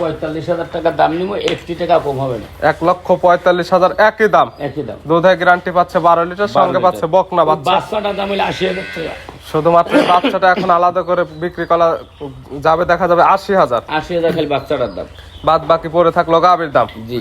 পঁয়তাল্লিশ হাজার টাকা দাম নিবো একটি টাকা কম হবে না। এক লক্ষ পঁয়তাল্লিশ হাজার একই দাম। একই দাম। গ্যারান্টি পাচ্ছে বারো লিটার সঙ্গে পাচ্ছে বকনা বাচ্চা। বাচ্চাটা দাম হলে আশি হাজার টাকা। শুধুমাত্র বাচ্চাটা এখন আলাদা করে বিক্রি করা যাবে দেখা যাবে আশি হাজার। আশি হাজার খালি বাচ্চাটার দাম। বাদ বাকি পরে থাকল গাবির দাম। জি।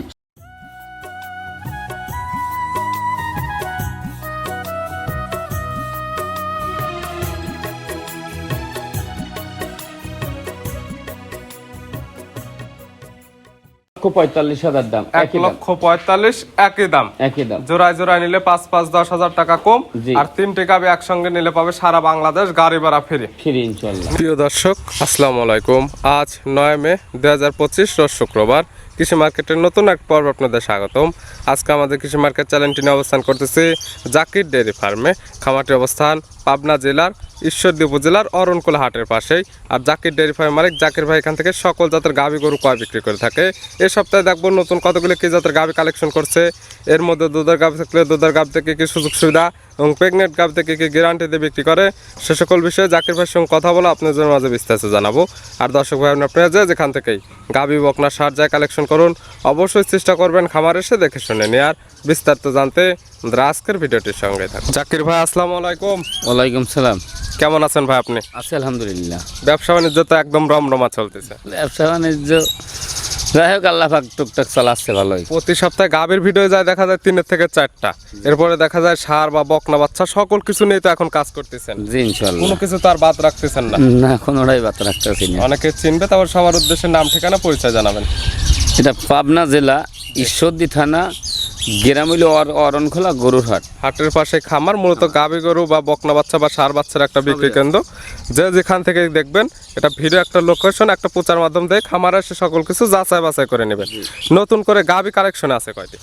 লক্ষ পঁয়তাল্লিশ হাজার দাম। এক লক্ষ পঁয়তাল্লিশ একই দাম। একই দাম। জোড়ায় জোড়ায় নিলে পাঁচ পাঁচ দশ হাজার টাকা কম। আর তিনটে গাবি একসঙ্গে নিলে পাবে সারা বাংলাদেশ গাড়ি ভাড়া ফিরে। ফিরে ইনশাল্লাহ। প্রিয় দর্শক আসসালামু আলাইকুম। আজ নয় মে দুই হাজার পঁচিশ শুক্রবার। কৃষি মার্কেটের নতুন এক পর্ব আপনাদের স্বাগতম। আজকে আমাদের কৃষি মার্কেট চ্যানেলটি নিয়ে অবস্থান করতেছি জাকির ডেয়ারি ফার্মে। খামারটি অবস্থান পাবনা জেলার ঈশ্বরদী উপজেলার অরণকুলা হাটের পাশেই। আর জাকির ডেয়ারি ফার্ম মালিক জাকির ভাই এখান থেকে সকল জাতের গাভী গরু কয় বিক্রি করে থাকে। এ সপ্তাহে দেখব নতুন কতগুলি কি জাতের গাভী কালেকশন করছে। এর মধ্যে দুধের গাভী থাকলে দুধের গাভ থেকে কি সুযোগ সুবিধা এবং প্রেগনেন্ট গাভ থেকে কি গ্যারান্টি দিয়ে বিক্রি করে? সে সকল বিষয়ে জাকির ভাইয়ের সঙ্গে কথা বলে আপনাদের মাঝে বিস্তারিত জানাব। আর দর্শক ভাই আপনারা যে যেখান থেকেই গাভী বকনা সার যায় কালেকশন করুন অবশ্যই চেষ্টা করবেন খামার এসে দেখে শুনে নিয়ে আর বিস্তারিত জানতে আজকের ভিডিওটির সঙ্গে থাকুন। জাকির ভাই আসসালামু আলাইকুম। ওয়ালাইকুম সালাম। কেমন আছেন ভাই আপনি? আছি আলহামদুলিল্লাহ। ব্যবসা বাণিজ্য তো একদম রমরমা চলতেছে। ব্যবসা বাণিজ্য যাই হোক আল্লাহ পাক টুকটাক চালাচ্ছে ভালোই। প্রতি সপ্তাহে গাভীর ভিডিও যায় দেখা যায় তিনের থেকে চারটা। এরপরে দেখা যায় সার বা বকনা বাচ্চা সকল কিছু নিয়ে তো এখন কাজ করতেছেন। জি ইনশাল্লাহ। কোনো কিছু তো আর বাদ রাখতেছেন না। না কোনোটাই বাদ রাখতেছি না। অনেকে চিনবে তারপর সবার উদ্দেশ্যে নাম ঠিকানা পরিচয় জানাবেন। এটা পাবনা জেলা ঈশ্বরদী থানা গেরামিল অরণখোলা গরুর হাট। হাটের পাশে খামার মূলত গাভী গরু বা বকনা বাচ্চা বা সার বাচ্চার একটা বিক্রি কেন্দ্র। যে যেখান থেকে দেখবেন এটা ভিডিও একটা লোকেশন একটা প্রচার মাধ্যম দিয়ে খামারে এসে সকল কিছু যাচাই বাছাই করে নেবেন। নতুন করে গাভী কালেকশন আছে কয়টি?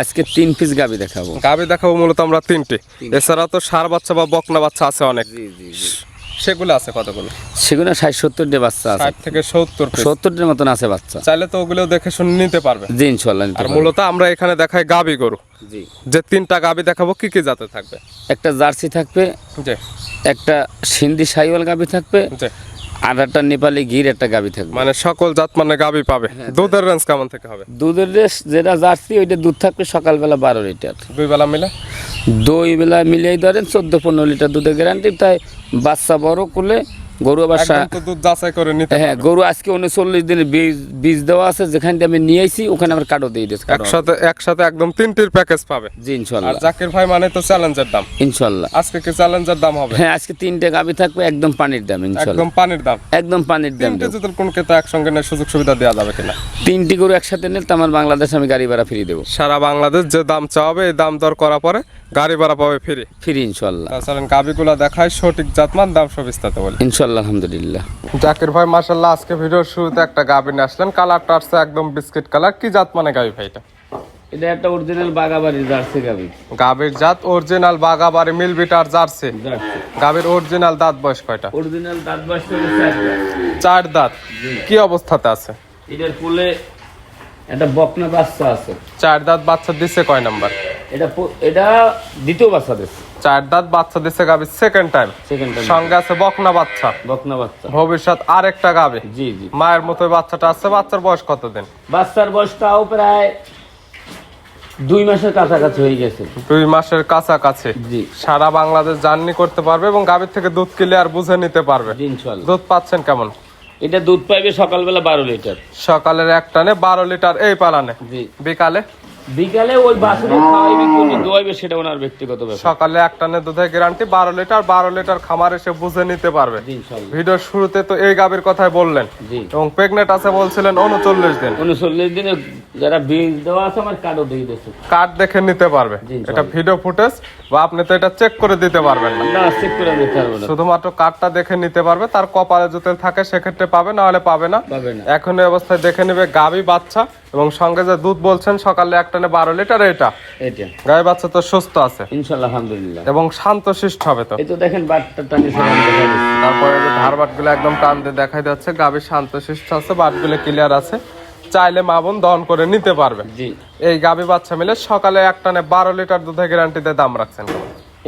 আজকে তিন পিস গাবি দেখাবো। গাভী দেখাবো মূলত আমরা তিনটি। এছাড়াও তো সার বাচ্চা বা বকনা বাচ্চা আছে অনেক। জি জি সেগুলো আছে কতগুলো? সেগুলো ষাট সত্তরটা বাচ্চা আছে। ষাট থেকে সত্তর। সত্তরটার মতন আছে বাচ্চা। চাইলে তো ওগুলো দেখে শুনে নিতে পারবে। জি ইনশাল্লাহ আর মূলত আমরা এখানে দেখাই গাভী গরু। জি। যে তিনটা গাভী দেখাবো কি কি জাতে থাকবে? একটা জার্সি থাকবে জি। একটা সিন্ধি সাইওয়াল গাবি থাকবে জি। আর একটা নেপালি গির একটা গাবি থাকবে। মানে সকল জাত মানে গাভী পাবে। হ্যাঁ, দুধের রেঞ্জ কেমন থেকে হবে? দুধের রেস যেটা জার্সি ওইটা দুধ থাকবে সকালবেলা বারো লিটার। দুই বেলা মিলে? দই বেলা মিলিয়ে ধরেন চোদ্দ পনেরো লিটার দুধের গ্যারান্টি তাই বাচ্চা বড় করলে গরু আবার দুধ যাচাই করে নিতে হ্যাঁ গরু আজকে উনচল্লিশ দিনের বীজ বীজ দেওয়া আছে যেখান থেকে আমি নিয়ে আইছি ওখানে আমার কার্ডও দিয়ে দিয়েছে একসাথে একসাথে একদম তিনটির প্যাকেজ পাবে। জি আর ইনশাল্লাহ জাকির ভাই মানে তো চ্যালেঞ্জের দাম। ইনশাল্লাহ। আজকে কি চ্যালেঞ্জের দাম হবে? হ্যাঁ আজকে তিনটে গাবি থাকবে একদম পানির দাম ইনশাল্লাহ। একদম পানির দাম। একদম পানির দাম। তিনটে যদি কোন তো একসঙ্গে নেই সুযোগ সুবিধা দেওয়া যাবে কিনা? তিনটি গরু একসাথে নিলে তো আমার বাংলাদেশ আমি গাড়ি ভাড়া ফ্রি দেবো। সারা বাংলাদেশ যে দাম চাওয়াবে এই দাম দর করার পরে গাড়ি ভাড়া পাবে ফ্রি। ফ্রি ইনশাল্লাহ। তাছাড়া গাভিগুলো দেখায় সঠিক জাতমান দাম সব বিস্তারিত বলি। ইনশাল্লাহ। আলহামদুলিল্লাহ। জাকির ভাই মাসাল্লাহ আজকে ভিডিওর শুরুতে একটা গাভি নিয়ে আসলেন। কালারটা আসছে একদম বিস্কিট কালার। কি জাত মানে গাভি ভাই এটা? এটা একটা অরিজিনাল বাগাবাড়ি জার্সি গাবি গাভির জাত অরিজিনাল বাগাবাড়ি মিলবিটার জার্সি। গাভির অরিজিনাল দাঁত বয়স কয়টা? অরিজিনাল দাঁত করে চার দাঁত। কি অবস্থাতে আছে? এটার কোলে একটা বকনা বাচ্চা আছে। চার দাঁত বাচ্চা দিচ্ছে কয় নাম্বার? এটা এটা দ্বিতীয় বাচ্চা দিচ্ছে। চার দাঁত বাচ্চা দিচ্ছে গাভি সেকেন্ড টাইম সেকেন্ড টাইম সঙ্গে আছে বকনা বাচ্চা। বকনা বাচ্চা। ভবিষ্যৎ আরেকটা গাভি জি জি। মায়ের মতো বাচ্চাটা আছে বাচ্চার বয়স কতদিন? বাচ্চার বয়সটাও প্রায় দুই মাসের কাছাকাছি হয়ে গেছে। দুই মাসের কাছাকাছি। জি। সারা বাংলাদেশ জার্নি করতে পারবে এবং গাভীর থেকে দুধ ক্লিয়ার বুঝে নিতে পারবে। জি ইনশাল্লাহ দুধ পাচ্ছেন কেমন? এটা দুধ পাইবে সকালবেলা বারো লিটার। সকালের এক টানে বারো লিটার এই পালানে। জি। বিকালে বিকালে ওই খাওয়াইবে দোয়াইবে সেটা ওনার ব্যক্তিগত ব্যাপার। সকালে এক টানে দুধের গ্যারান্টি বারো লিটার বারো লিটার খামার এসে বুঝে নিতে পারবে। ভিডিওর শুরুতে তো এই গাভীর কথাই বললেন। এবং প্রেগনেন্ট আছে বলছিলেন উনচল্লিশ দিন। উনচল্লিশ দিনে যারা দেওয়া আছে আমার কার্ডও দিয়ে দিয়েছে। কার্ড দেখে নিতে পারবে। এটা ভিডিও ফুটেজ বা আপনি তো এটা চেক করে দিতে পারবেন না। না চেক করে নিতে পারব না। শুধুমাত্র কার্ডটা দেখে নিতে পারবে তার কপালে যদি থাকে সেক্ষেত্রে পাবে না হলে পাবে না। এখন অবস্থায় দেখে নেবে গাভী বাচ্চা। এবং সঙ্গে যে দুধ বলছেন সকালে এক টানে বারো লিটার এটা? এটা গাভী বাচ্চা তো সুস্থ আছে। ইনশাল্লাহ আলহামদুলিল্লাহ। এবং শান্ত শিষ্ট হবে তো? এই তো দেখেন বাটটা টানি তারপরে যে ধারবাটগুলো একদম টান দিয়ে দেখাই যাচ্ছে গাভী শান্ত শিষ্ট আছে বাটগুলো ক্লিয়ার আছে। চাইলে মা বোন দহন করে নিতে পারবে। জি। এই গাভী বাচ্চা মিলে সকালে এক টানে বারো লিটার দুধের গ্যারান্টিতে দাম রাখছেন।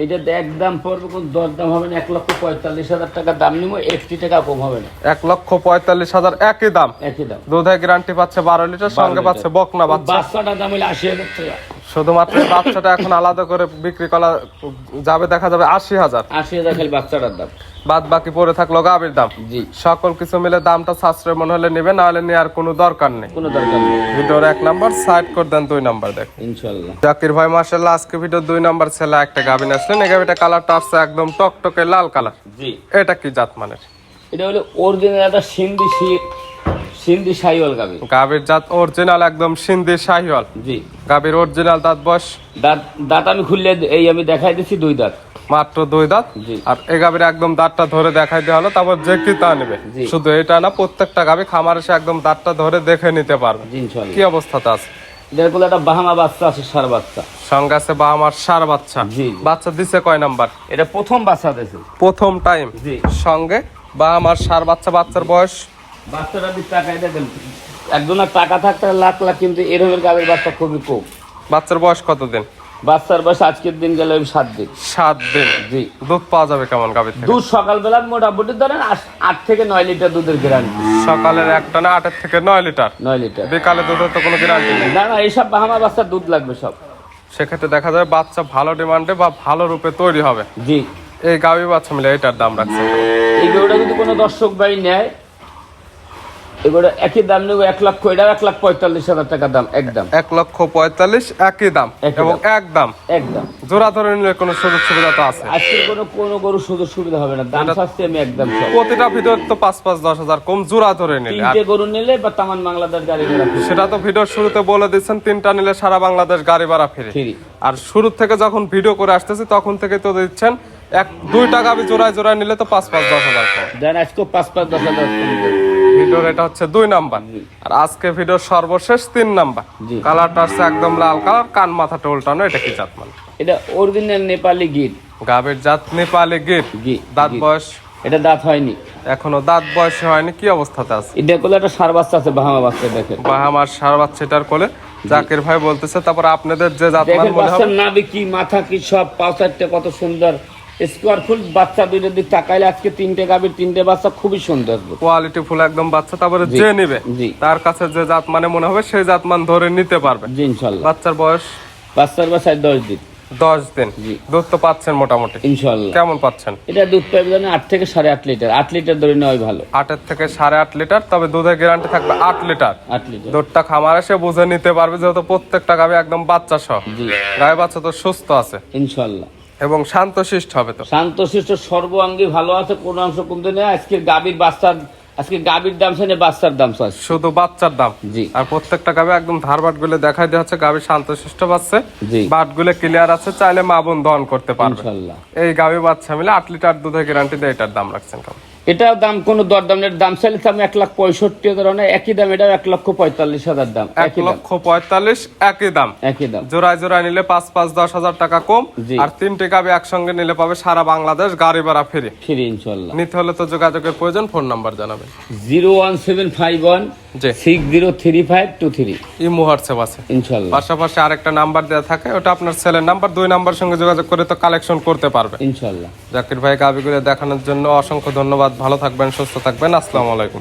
এইটা একদম পড়বে কোন দরদাম হবে না এক লক্ষ পঁয়তাল্লিশ হাজার টাকা দাম নিবো একটি টাকা কম হবে না। এক লক্ষ পঁয়তাল্লিশ হাজার একই দাম। একই দাম। দুধের গ্যারান্টি পাচ্ছে বারো লিটার সঙ্গে পাচ্ছে বকনা বাচ্চা। বাচ্চাটা দাম হলে আশি হাজার টাকা। শুধুমাত্র বাচ্চাটা এখন আলাদা করে বিক্রি করা যাবে দেখা যাবে আশি হাজার। আশি হাজার খালি বাচ্চাটার দাম। বাদ বাকি পড়ে থাকল গাভীর দাম। জি। সকল কিছু মিলে দামটা সাশ্রয় মনে হলে নেবে না হলে নেওয়ার কোনো দরকার নেই। কোনো দরকার নেই। ভিডিওর এক নাম্বার সাইড করে দেন দুই নাম্বার দেখ। ইনশাল্লাহ। জাকির ভাই মার্শাল্লাহ আজকে ভিডিও দুই নাম্বার ছেলে একটা গাভিন আসলেন। এই গাভিটা কালারটা আসছে একদম টকটকে লাল কালার। জি। এটা কি জাত মানের? এটা হলো অরিজিনাল একটা সিন্ধি শি- সিন্ধি সাইওয়াল গাবি গাভীর জাত অরিজিনাল একদম সিন্ধি শাহিওয়াল। জি। গাভীর অরিজিনাল দাঁত বয়স? দাঁত দাঁত আমি খুললে এই আমি দেখাই দিচ্ছি দুই দাঁত। মাত্র দুই দাঁত? জি। আর এই গাভীর একদম দাঁতটা ধরে দেখাই দেওয়া হলো তারপর যে কি তা নেবে। শুধু এটা না প্রত্যেকটা গাভী খামার এসে একদম দাঁতটা ধরে দেখে নিতে পারবে। কি অবস্থাতে আছে? এটার একটা বাহামা বাচ্চা আছে সার বাচ্চা। সঙ্গে আছে বা আমার সার বাচ্চা। বাচ্চা দিছে কয় নাম্বার? এটা প্রথম বাচ্চা দিয়েছে প্রথম টাইম সঙ্গে বা আমার সার বাচ্চা বাচ্চার বয়স? বাচ্চাটা দিয়ে টাকা একজনের টাকা থাকতে লাখ লাখ কিন্তু এরকমের গাবের বাচ্চা খুবই কম। বাচ্চার বয়স কতদিন? বাচ্চার বয়স আজকের দিন গেলে সাত দিন। সাত দিন? জি। দুধ পাওয়া যাবে কেমন গাভীর দুধ সকালবেলা মোটামুটি ধরেন আট- থেকে নয় লিটার দুধের গ্যারান্টি সকালের একটা না আটের থেকে নয় লিটার? নয় লিটার। বিকালে দুধের তো কোনো গ্যারান্টি নেই। না না এইসব বাহামা বাচ্চার দুধ লাগবে সব। সেক্ষেত্রে দেখা যায় বাচ্চা ভালো ডিমান্ডে বা ভালো রূপে তৈরি হবে। জি। এই গাভী বাচ্চা মিলে এটার দাম রাখছে। এই গরুটা যদি কোনো দর্শক ভাই নেয় এগুলো একই দাম নেব এক লক্ষ এটাও এক লাখ পঁয়তাল্লিশ হাজার টাকা দাম একদম। এক লক্ষ পঁয়তাল্লিশ একই দাম এবং। একদম। জোড়া ধরে নিলে কোনো সুযোগ সুবিধা তো আছে। আজকে কোনো কোনো গরু সুযোগ সুবিধা হবে না দাম শাস্তি আমি একদম প্রতিটা ভিডিও তো পাঁচ পাঁচ দশ হাজার কম জোড়া ধরে নিলে। তিনটে গরু নিলে বা তামান বাংলাদেশ গাড়ি সেটা তো ভিডিওর শুরুতে বলে দিচ্ছেন তিনটা নিলে সারা বাংলাদেশ গাড়ি ভাড়া ফ্রি। আর শুরু থেকে যখন ভিডিও করে আসতেছি তখন থেকে তো দিচ্ছেন এক দুই টাকা আমি জোড়ায় জোড়ায় নিলে তো পাঁচ পাঁচ দশ হাজার কম। দেন আজকে পাঁচ পাঁচ দশ হাজার। ভিডিওর এটা হচ্ছে দুই নাম্বার। আর আজকে ভিডিওর সর্বশেষ তিন নাম্বার। কালারটা হচ্ছে একদম লাল কালার কান মাথাটা উল্টানো এটা কি জাত মানে? এটা অরিজিনাল নেপালি গিট। গাভীর জাত নেপালি গিট। দাঁত বয়স? এটা দাঁত হয়নি। এখনও দাঁত বয়স হয়নি কি অবস্থাতে আছে? এটা করলে একটা সার বাচ্চা আছে বাহামা বাচ্চা দেখেন। বা আমার সার বাচ্চাটার কোলে। জাকির ভাই বলতেছে তারপর আপনাদের যে জাত মান মনে হবে? নাবি কি মাথা কি সব পাও চারটে কত সুন্দর। স্কোয়ার বাচ্চা দুইটার দিক তাকাইলে আজকে তিনটে গাবির তিনটে বাচ্চা খুবই সুন্দর। কোয়ালিটি ফুল একদম বাচ্চা তারপরে। যে নিবে তার কাছে যে জাত মানে মনে হবে সেই জাত মান ধরে নিতে পারবে। জি ইনশাল্লাহ। বাচ্চার বয়স? বাচ্চার বাসায় দশ দিন। দশ দিন। জি। দুধ তো পাচ্ছেন মোটামুটি। ইনশাল্লাহ। কেমন পাচ্ছেন? এটা দুধ পাইবে জানেন আট থেকে সাড়ে আট লিটার। আট লিটার ধরে নেওয়াই ভালো। আটের থেকে সাড়ে আট লিটার তবে দুধের গ্যারান্টি থাকবে আট লিটার। আট লিটার। দুধটা খামার এসে বুঝে নিতে পারবে যেহেতু প্রত্যেকটা গাবে একদম বাচ্চা সহ। গায়ে বাচ্চা তো সুস্থ আছে। ইনশাল্লাহ। এবং শান্তশিষ্ট হবে তো। শান্তশিষ্ট সর্বাঙ্গী ভালো আছে কোনো অংশ কমতে নেই। আজকের গাভীর বাচ্চার আজকে গাভীর দাম শুনে বাচ্চার দাম চাচ্ছে শুধু বাচ্চার দাম? জি। আর প্রত্যেকটা গাভী একদম ধারবাটগুলো দেখাই দেওয়া হচ্ছে গাভী শান্তশিষ্ট পাচ্ছে জি। বাটগুলো ক্লিয়ার আছে চাইলে মা বোন দহন করতে পারবে। ইনশাল্লাহ। এই গাভী বাচ্চা মিলে আট লিটার দুধের গ্যারান্টি দেয় এটার দাম রাখছেন। কেমন এটাও দাম কোন দরদাম এর দাম চাইলে আমি এক লাখ পঁয়ষট্টি হাজার একই দাম এটা এক লক্ষ পঁয়তাল্লিশ হাজার দাম। এক লক্ষ পঁয়তাল্লিশ একই দাম। একই দাম। জোড়ায় জোড়ায় নিলে পাঁচ পাঁচ দশ হাজার টাকা কম। আর তিনটে কাবি একসঙ্গে নিলে পাবে সারা বাংলাদেশ গাড়ি ভাড়া ফ্রি। ফিরে ইনশাল্লাহ। নিতে হলে তো যোগাযোগের প্রয়োজন ফোন নাম্বার জানাবেন। Zero one seven five one six zero three five two three imo WhatsApp আছে। ইনশাল্লাহ পাশাপাশি আরেকটা নাম্বার দেওয়া থাকে ওটা আপনার ছেলের নাম্বার দুই নাম্বার সঙ্গে যোগাযোগ করে তো কালেকশন করতে পারবে। ইনশাল্লাহ জাকির ভাই কাবিগুলো দেখানোর জন্য অসংখ্য ধন্যবাদ। ভালো থাকবেন সুস্থ থাকবেন। আসসালামু আলাইকুম।